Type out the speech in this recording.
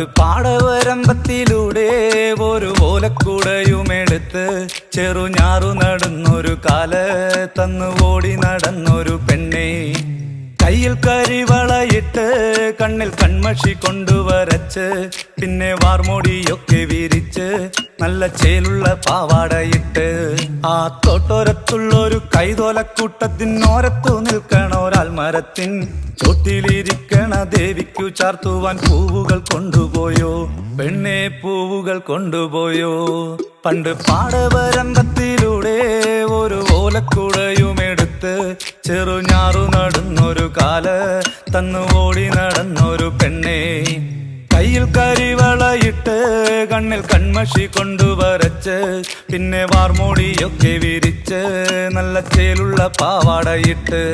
പാടവരമ്പത്തിലൂടെ ഒരു ഓലക്കുടയുമെടുത്ത് ചെറുഞാറു നടന്നൊരു കാല തന്നു ഓടി നടന്നൊരു പെണ്ണെ. കയ്യിൽ കരിവളയിട്ട് കണ്ണിൽ കൺമഷി കൊണ്ടുവരച്ച് പിന്നെ വാർമോടിയൊക്കെ വിരിച്ച് നല്ല ചേലുള്ള പാവാടയിട്ട്. ആ തോട്ടോരത്തുള്ളൊരു കൈതോലക്കൂട്ടത്തിനോരത്തു നിൽക്കണം. മരത്തിൻ ചോട്ടിലിരിക്കണ ദേവിക്കു ചാർത്തുവാൻ പൂവുകൾ കൊണ്ടുപോയോ? പെണ്ണെ പൂവുകൾ കൊണ്ടുപോയോ? പണ്ട് പാടവരംഗത്തിലൂടെ ഒരു ഓലക്കുടയുമെടുത്ത് ചെറുഞാറു നടന്നൊരു കാല തന്നു ഓടി നടന്നൊരു പെണ്ണെ. കയ്യിൽ കരിവളയിട്ട് കണ്ണിൽ കൺമഷി കൊണ്ടുവരച്ച് പിന്നെ വാർമോടിയൊക്കെ വിരിച്ച് നല്ല ചേലുള്ള പാവാടയിട്ട്.